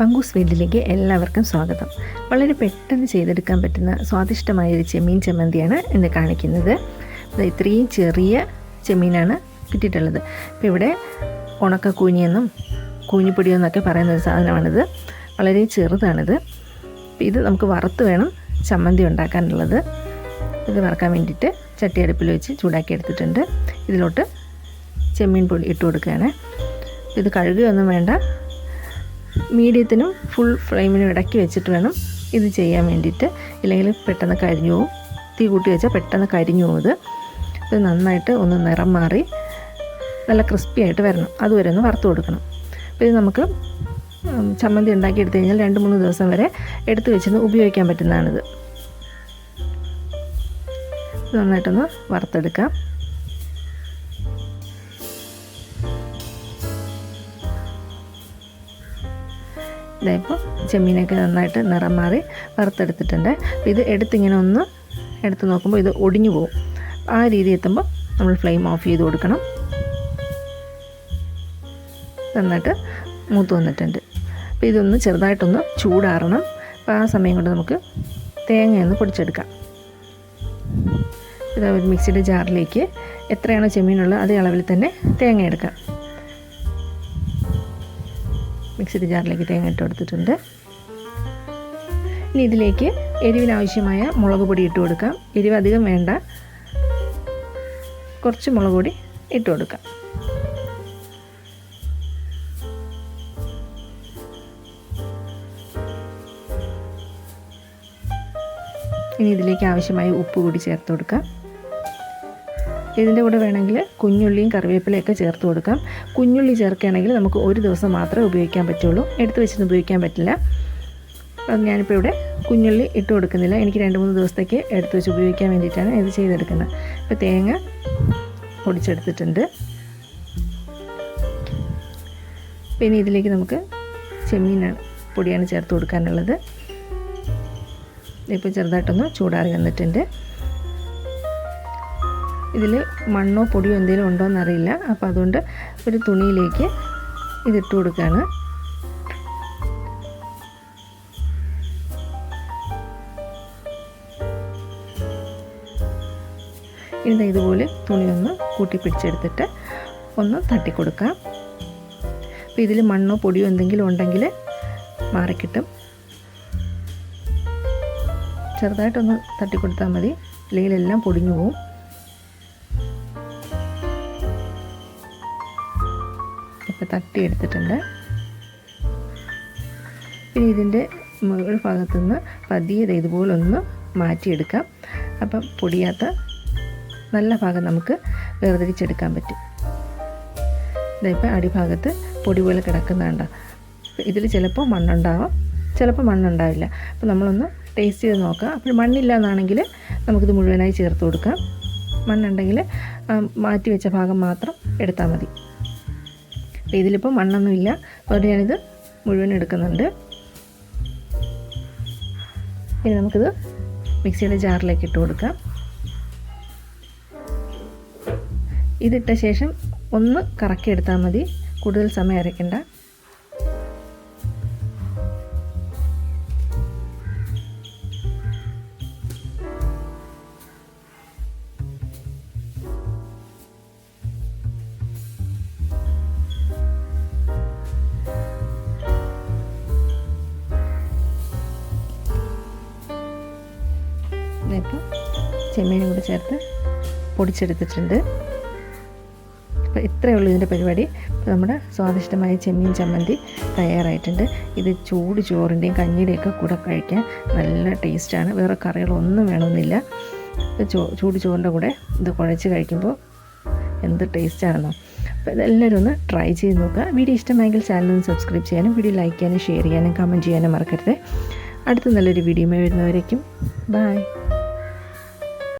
പങ്കൂസ് വീട്ടിലേക്ക് എല്ലാവർക്കും സ്വാഗതം. വളരെ പെട്ടെന്ന് ചെയ്തെടുക്കാൻ പറ്റുന്ന സ്വാദിഷ്ടമായ ഒരു ചെമ്മീൻ ചമ്മന്തിയാണ് ഇന്ന് കാണിക്കുന്നത്. ഇത് ഇത്രയും ചെറിയ ചെമ്മീനാണ് കിട്ടിയിട്ടുള്ളത്. ഇപ്പോൾ ഇവിടെ ഉണക്ക കൂഞ്ഞിയെന്നും കൂഞ്ഞിപ്പൊടിയെന്നൊക്കെ പറയുന്ന ഒരു സാധനമാണിത്. വളരെ ചെറുതാണിത്. ഇത് നമുക്ക് വറുത്ത് വേണം ചമ്മന്തി ഉണ്ടാക്കാനുള്ളത്. ഇത് വറക്കാൻ വേണ്ടിയിട്ട് ചട്ടി അടുപ്പിൽ വെച്ച് ചൂടാക്കി എടുത്തിട്ടുണ്ട്. ഇതിലോട്ട് ചെമ്മീൻ പൊടി ഇട്ട് കൊടുക്കുകയാണ്. ഇത് കഴുകുകയൊന്നും വേണ്ട. മീഡിയത്തിനും ഫുൾ ഫ്ലെയിമിനും ഇടയ്ക്ക് വെച്ചിട്ട് വേണം ഇത് ചെയ്യാൻ വേണ്ടിയിട്ട്. ഇല്ലെങ്കിൽ പെട്ടെന്ന് കരിഞ്ഞു പോവും. തീ കൂട്ടി വെച്ചാൽ പെട്ടെന്ന് കരിഞ്ഞു പോകും ഇത്. നന്നായിട്ട് ഒന്ന് നിറം മാറി നല്ല ക്രിസ്പി ആയിട്ട് വരണം. അതുവരെ ഒന്ന് വറുത്ത് കൊടുക്കണം. അപ്പോൾ ഇത് നമുക്ക് ചമ്മന്തി ഉണ്ടാക്കി എടുത്തു കഴിഞ്ഞാൽ രണ്ട് മൂന്ന് ദിവസം വരെ എടുത്ത് വെച്ചൊന്ന് ഉപയോഗിക്കാൻ പറ്റുന്നതാണിത്. നന്നായിട്ടൊന്ന് വറുത്തെടുക്കാം. ഇതായപ്പോൾ ചെമ്മീനൊക്കെ നന്നായിട്ട് നിറം മാറി വറുത്തെടുത്തിട്ടുണ്ട്. അപ്പോൾ ഇത് എടുത്തിങ്ങനെ ഒന്ന് എടുത്ത് നോക്കുമ്പോൾ ഇത് ഒടിഞ്ഞു പോകും. ആ രീതി എത്തുമ്പോൾ നമ്മൾ ഫ്ലെയിം ഓഫ് ചെയ്ത് കൊടുക്കണം. നന്നായിട്ട് മൂത്ത് വന്നിട്ടുണ്ട്. അപ്പോൾ ഇതൊന്ന് ചെറുതായിട്ടൊന്ന് ചൂടാറണം. അപ്പോൾ ആ സമയം കൊണ്ട് നമുക്ക് തേങ്ങയൊന്ന് പൊടിച്ചെടുക്കാം. ഇത് ഒരു മിക്സിയുടെ ജാറിലേക്ക് എത്രയാണോ ചെമ്മീനുള്ളത് അതേ അളവിൽ തന്നെ തേങ്ങ എടുക്കാം. മിക്സിയുടെ ജാറിലേക്ക് തേങ്ങ ഇട്ട് കൊടുത്തിട്ടുണ്ട്. ഇനി ഇതിലേക്ക് എരിവിനാവശ്യമായ മുളക് പൊടി ഇട്ട് കൊടുക്കാം. എരിവ് അധികം വേണ്ട. കുറച്ച് മുളക് പൊടി ഇട്ട് കൊടുക്കാം. ഇനി ഇതിലേക്ക് ആവശ്യമായ ഉപ്പ് കൂടി ചേർത്ത് കൊടുക്കാം. ഇതിന്റെ കൂടെ വേണമെങ്കിൽ കുഞ്ഞുള്ളിയും കറിവേപ്പിലയൊക്കെ ചേർത്ത് കൊടുക്കാം. കുഞ്ഞുള്ളി ചേർക്കുകയാണെങ്കിൽ നമുക്ക് ഒരു ദിവസം മാത്രമേ ഉപയോഗിക്കാൻ പറ്റുള്ളൂ. എടുത്ത് വെച്ചിട്ട് ഉപയോഗിക്കാൻ പറ്റില്ല. അപ്പം ഞാനിപ്പോൾ ഇവിടെ കുഞ്ഞുള്ളി ഇട്ട് കൊടുക്കുന്നില്ല. എനിക്ക് രണ്ട് മൂന്ന് ദിവസത്തേക്ക് എടുത്ത് വെച്ച് ഉപയോഗിക്കാൻ വേണ്ടിയിട്ടാണ് ഇത് ചെയ്തെടുക്കുന്നത്. ഇപ്പോൾ തേങ്ങ പൊടിച്ചെടുത്തിട്ടുണ്ട്. പിന്നെ ഇതിലേക്ക് നമുക്ക് ചെമ്മീനാണ് പൊടിയാണ് ചേർത്ത് കൊടുക്കാനുള്ളത്. ഇപ്പോൾ ചെറുതായിട്ടൊന്ന് ചൂടാറി വന്നിട്ടുണ്ട്. ഇതിൽ മണ്ണോ പൊടിയോ എന്തെങ്കിലും ഉണ്ടോ എന്നറിയില്ല. അപ്പോൾ അതുകൊണ്ട് ഒരു തുണിയിലേക്ക് ഇതിട്ട് കൊടുക്കുകയാണ് ഇനി ഇതുപോലെ തുണി ഒന്ന് കൂട്ടി പിടിച്ചെടുത്തിട്ട് ഒന്ന് തട്ടിക്കൊടുക്കാം അപ്പോൾ ഇതിൽ മണ്ണോ പൊടിയോ എന്തെങ്കിലും ഉണ്ടെങ്കിൽ മാറിക്കിട്ടും. ചെറുതായിട്ടൊന്ന് തട്ടിക്കൊടുത്താൽ മതി. അല്ലെങ്കിൽ എല്ലാം പൊടിഞ്ഞു പോവും. ഇപ്പോൾ തട്ടി എടുത്തിട്ടുണ്ട് പിന്നെ ഇതിന്റെ മുകൾ ഭാഗത്തു നിന്ന് പതിയെ ഇതുപോലൊന്ന് മാറ്റിയെടുക്കാം. അപ്പം പൊടിയാത്ത നല്ല ഭാഗം നമുക്ക് വേർതിരിച്ചെടുക്കാൻ പറ്റും. ഇതിപ്പോൾ അടിഭാഗത്ത് പൊടി പോലെ കിടക്കുന്നുണ്ട് ഇതിൽ ചിലപ്പോൾ മണ്ണുണ്ടാവാം. ചിലപ്പോൾ മണ്ണുണ്ടാവില്ല. അപ്പോൾ നമ്മളൊന്ന് ടേസ്റ്റ് ചെയ്ത് നോക്കാം. അപ്പോൾ മണ്ണില്ല എന്നാണെങ്കിൽ നമുക്കിത് മുഴുവനായി ചേർത്ത് കൊടുക്കാം. മണ്ണുണ്ടെങ്കിൽ മാറ്റി വെച്ച ഭാഗം മാത്രം എടുത്താൽ മതി. അപ്പോൾ ഇതിലിപ്പോൾ മണ്ണൊന്നുമില്ല അതുകൊണ്ട് ഞാനിത് മുഴുവൻ എടുക്കുന്നുണ്ട്. ഇനി നമുക്കിത് മിക്സിയുടെ ജാറിലേക്ക് ഇട്ട് കൊടുക്കാം. ഇതിട്ട ശേഷം ഒന്ന് കറക്കി എടുത്താൽ മതി. കൂടുതൽ സമയം അരയ്ക്കണ്ട. ഇപ്പോൾ ചെമ്മീനും കൂടി ചേർത്ത് പൊടിച്ചെടുത്തിട്ടുണ്ട്. അപ്പോൾ ഇത്രയേ ഉള്ളൂ ഇതിന്റെ പരിപാടി. ഇപ്പോൾ നമ്മുടെ സ്വാദിഷ്ടമായ ചെമ്മീൻ ചമ്മന്തി തയ്യാറായിട്ടുണ്ട്. ഇത് ചൂട് ചോറിന്റെയും കഞ്ഞിയുടെയൊക്കെ കൂടെ കഴിക്കാൻ നല്ല ടേസ്റ്റാണ്. വേറെ കറികളൊന്നും വേണമെന്നില്ല. ചോ ചൂട് ചോറിന്റെ കൂടെ ഇത് കുഴച്ച് കഴിക്കുമ്പോൾ എന്ത് ടേസ്റ്റാണെന്നോ. അപ്പോൾ ഇതെല്ലാവരും ഒന്ന് ട്രൈ ചെയ്ത് നോക്കുക. വീഡിയോ ഇഷ്ടമായെങ്കിൽ ചാനൽ ഒന്ന് സബ്സ്ക്രൈബ് ചെയ്യാനും വീഡിയോ ലൈക്ക് ചെയ്യാനും ഷെയർ ചെയ്യാനും കമന്റ് ചെയ്യാനും മറക്കരുത്. അടുത്ത നല്ലൊരു വീഡിയോ വരുന്നവരേക്കും. ബൈ.